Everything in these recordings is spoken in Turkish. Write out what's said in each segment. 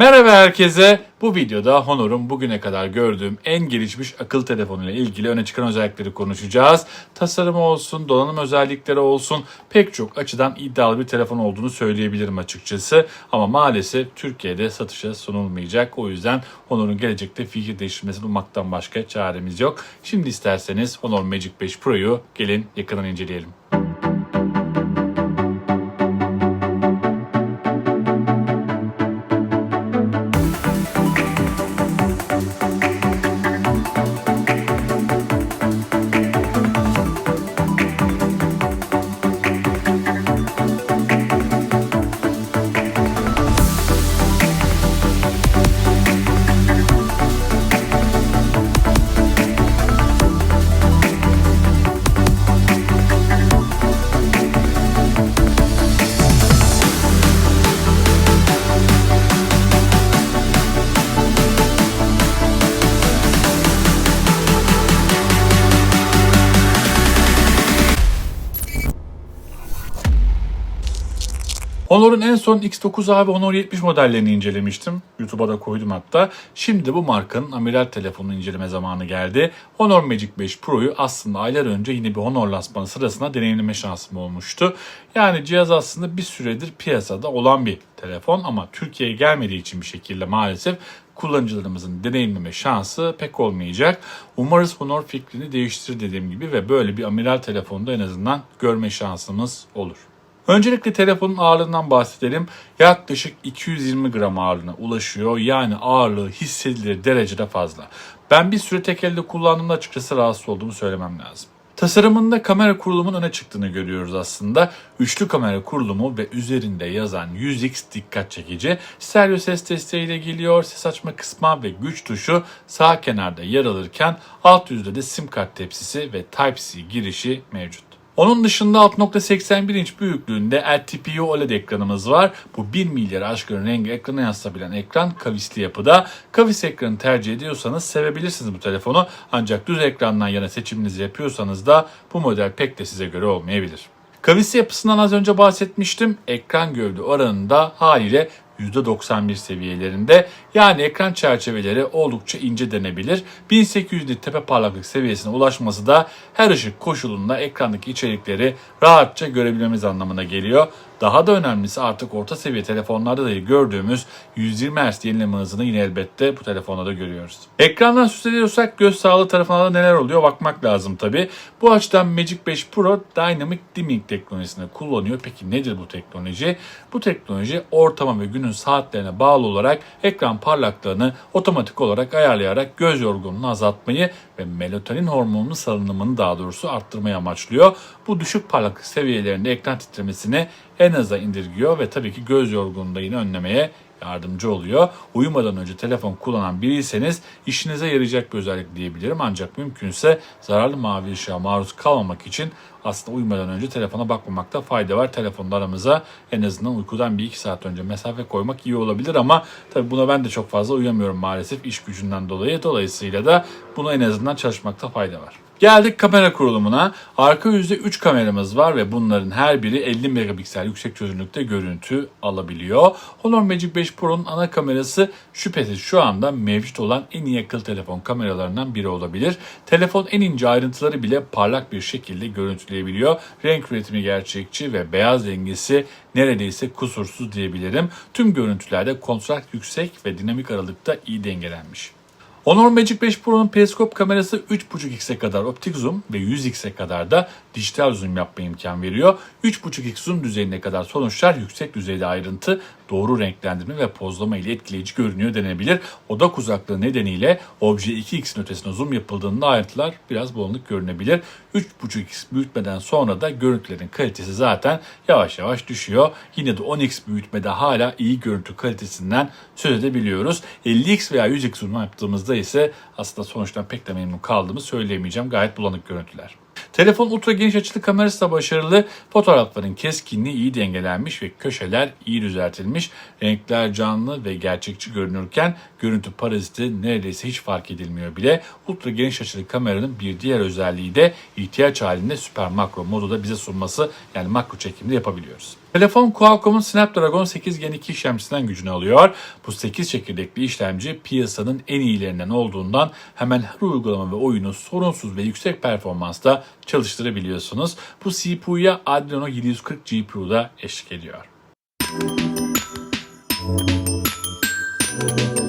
Merhaba herkese. Bu videoda Honor'un bugüne kadar gördüğüm en gelişmiş akıl telefonuyla ilgili öne çıkan özellikleri konuşacağız. Tasarımı olsun, donanım özellikleri olsun pek çok açıdan iddialı bir telefon olduğunu söyleyebilirim açıkçası. Ama maalesef Türkiye'de satışa sunulmayacak. O yüzden Honor'un gelecekte fikir değiştirmesini ummaktan başka çaremiz yok. Şimdi isterseniz Honor Magic 5 Pro'yu gelin yakından inceleyelim. Honor'un en son X9A ve Honor 70 modellerini incelemiştim. YouTube'a da koydum hatta. Şimdi bu markanın amiral telefonunu inceleme zamanı geldi. Honor Magic 5 Pro'yu aslında aylar önce yine bir Honor lansmanı sırasında deneyimleme şansım olmuştu. Yani cihaz aslında bir süredir piyasada olan bir telefon ama Türkiye'ye gelmediği için bir şekilde maalesef kullanıcılarımızın deneyimleme şansı pek olmayacak. Umarız Honor fikrini değiştirir dediğim gibi ve böyle bir amiral telefonda en azından görme şansımız olur. Öncelikle telefonun ağırlığından bahsedelim. Yaklaşık 220 gram ağırlığına ulaşıyor. Yani ağırlığı hissedilir derecede fazla. Ben bir süre tek elde kullandığımda açıkçası rahatsız olduğumu söylemem lazım. Tasarımında kamera kurulumunun öne çıktığını görüyoruz aslında. Üçlü kamera kurulumu ve üzerinde yazan 100x dikkat çekici. Stereo ses desteğiyle geliyor. Ses açma kısmı ve güç tuşu sağ kenarda yer alırken alt yüzde de sim kart tepsisi ve Type-C girişi mevcut. Onun dışında 6.81 inç büyüklüğünde LTPO OLED ekranımız var. Bu 1 milyar aşkın rengi ekrana yansıtabilen ekran kavisli yapıda. Kavis ekranı tercih ediyorsanız sevebilirsiniz bu telefonu. Ancak düz ekrandan yana seçiminizi yapıyorsanız da bu model pek de size göre olmayabilir. Kavisli yapısından az önce bahsetmiştim. Ekran gövde oranında haliyle %91 seviyelerinde. Yani ekran çerçeveleri oldukça ince denebilir. 1800 nit tepe parlaklık seviyesine ulaşması da her ışık koşulunda ekrandaki içerikleri rahatça görebilmemiz anlamına geliyor. Daha da önemlisi artık orta seviye telefonlarda da gördüğümüz 120 Hz yenileme hızını yine elbette bu telefonda da görüyoruz. Ekrandan söz ediyorsak göz sağlığı tarafına da neler oluyor bakmak lazım tabi. Bu açıdan Magic 5 Pro Dynamic Dimming teknolojisini kullanıyor. Peki nedir bu teknoloji? Bu teknoloji ortama ve günün saatlerine bağlı olarak ekran parlaklığını otomatik olarak ayarlayarak göz yorgunluğunu azaltmayı ve melatonin hormonunun salınımını daha doğrusu arttırmayı amaçlıyor. Bu düşük parlaklık seviyelerinde ekran titremesini en aza indirgiyor ve tabii ki göz yorgunluğunu yine önlemeye yardımcı oluyor. Uyumadan önce telefon kullanan biriyseniz işinize yarayacak bir özellik diyebilirim. Ancak mümkünse zararlı mavi ışığa maruz kalmamak için aslında uyumadan önce telefona bakmamakta fayda var. Telefonda aramıza en azından uykudan bir iki saat önce mesafe koymak iyi olabilir ama tabii buna ben de çok fazla uyamıyorum maalesef iş gücünden dolayı. Dolayısıyla da buna en azından çalışmakta fayda var. Geldik kamera kurulumuna. Arka yüzde 3 kameramız var ve bunların her biri 50 megapiksel yüksek çözünürlükte görüntü alabiliyor. Honor Magic 5 Pro'nun ana kamerası şüphesiz şu anda mevcut olan en iyi akıllı telefon kameralarından biri olabilir. Telefon en ince ayrıntıları bile parlak bir şekilde görüntüleyebiliyor. Renk üretimi gerçekçi ve beyaz dengesi neredeyse kusursuz diyebilirim. Tüm görüntülerde kontrast yüksek ve dinamik aralıkta iyi dengelenmiş. Honor Magic 5 Pro'nun periskop kamerası 3.5x'e kadar optik zoom ve 100x'e kadar da dijital zoom yapma imkan veriyor. 3.5x zoom düzeyine kadar sonuçlar yüksek düzeyde ayrıntı, doğru renklendirme ve pozlama ile etkileyici görünüyor denebilir. Odak uzaklığı nedeniyle obje 2x'in ötesine zoom yapıldığında ayrıntılar biraz bulanık görünebilir. 3.5x büyütmeden sonra da görüntülerin kalitesi zaten yavaş yavaş düşüyor. Yine de 10x büyütmede hala iyi görüntü kalitesinden söz edebiliyoruz. 50x veya 100x zoom yaptığımızda ise aslında sonuçtan pek de memnun kaldığımı söyleyemeyeceğim. Gayet bulanık görüntüler. Telefon ultra geniş açılı kamerası da başarılı. Fotoğrafların keskinliği iyi dengelenmiş ve köşeler iyi düzeltilmiş. Renkler canlı ve gerçekçi görünürken görüntü paraziti neredeyse hiç fark edilmiyor bile. Ultra geniş açılı kameranın bir diğer özelliği de ihtiyaç halinde süper makro modu da bize sunması yani makro çekimde yapabiliyoruz. Telefon Qualcomm'un Snapdragon 8 Gen 2 işlemcisinden gücünü alıyor. Bu 8 çekirdekli işlemci piyasanın en iyilerinden olduğundan hemen her uygulama ve oyunu sorunsuz ve yüksek performansta çalıştırabiliyorsunuz. Bu CPU'ya Adreno 740 GPU da eşlik ediyor. Going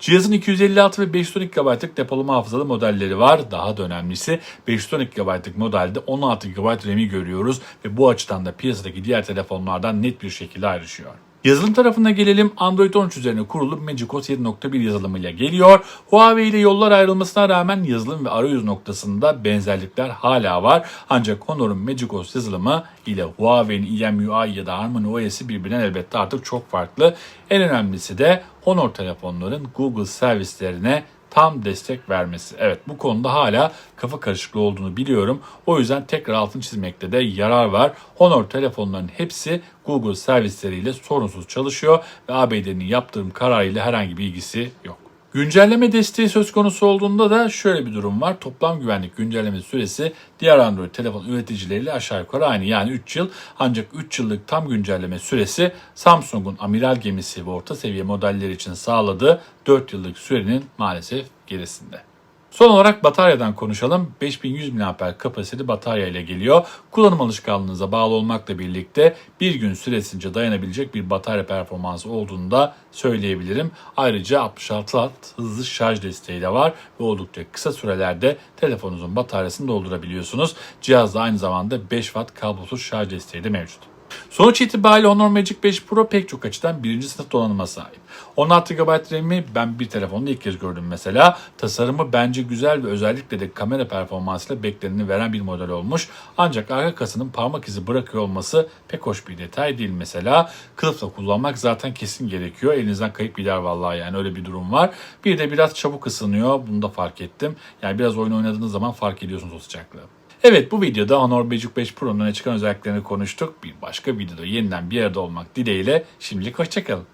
Cihazın 256 ve 512 GB'lık depolama hafızalı modelleri var. Daha da önemlisi 512 GB'lık modelde 16 GB RAM'i görüyoruz ve bu açıdan da piyasadaki diğer telefonlardan net bir şekilde ayrışıyor. Yazılım tarafına gelelim. Android 13 üzerine kurulu MagicOS 7.1 yazılımıyla geliyor. Huawei ile yollar ayrılmasına rağmen yazılım ve arayüz noktasında benzerlikler hala var. Ancak Honor'un MagicOS yazılımı ile Huawei'nin EMUI ya da HarmonyOS'i birbirinden elbette artık çok farklı. En önemlisi de Honor telefonların Google servislerine tam destek vermesi. Evet bu konuda hala kafa karışıklığı olduğunu biliyorum. O yüzden tekrar altını çizmekte de yarar var. Honor telefonların hepsi Google servisleriyle sorunsuz çalışıyor ve ABD'nin yaptırım kararıyla herhangi bir ilgisi yok. Güncelleme desteği söz konusu olduğunda da şöyle bir durum var. Toplam güvenlik güncelleme süresi diğer Android telefon üreticileriyle aşağı yukarı aynı yani 3 yıl. Ancak 3 yıllık tam güncelleme süresi Samsung'un amiral gemisi ve orta seviye modelleri için sağladığı 4 yıllık sürenin maalesef gerisinde. Son olarak bataryadan konuşalım. 5100 mAh kapasiteli batarya ile geliyor. Kullanım alışkanlığınıza bağlı olmakla birlikte bir gün süresince dayanabilecek bir batarya performansı olduğunu da söyleyebilirim. Ayrıca 66 watt hızlı şarj desteği de var ve oldukça kısa sürelerde telefonunuzun bataryasını doldurabiliyorsunuz. Cihazda aynı zamanda 5 watt kablosuz şarj desteği de mevcut. Sonuç itibariyle Honor Magic 5 Pro pek çok açıdan birinci sınıf donanıma sahip. 16 GB RAM'i ben bir telefonda ilk kez gördüm mesela. Tasarımı bence güzel ve özellikle de kamera performansıyla bekleneni veren bir model olmuş. Ancak arka kasanın parmak izi bırakıyor olması pek hoş bir detay değil mesela. Kılıfla kullanmak zaten kesin gerekiyor. Elinizden kayıp gider vallahi yani öyle bir durum var. Bir de biraz çabuk ısınıyor. Bunu da fark ettim. Yani biraz oyun oynadığınız zaman fark ediyorsunuz o sıcaklığı. Evet bu videoda Honor Magic 5 Pro'nun çıkan özelliklerini konuştuk. Bir başka videoda yeniden bir arada olmak dileğiyle şimdilik hoşçakalın.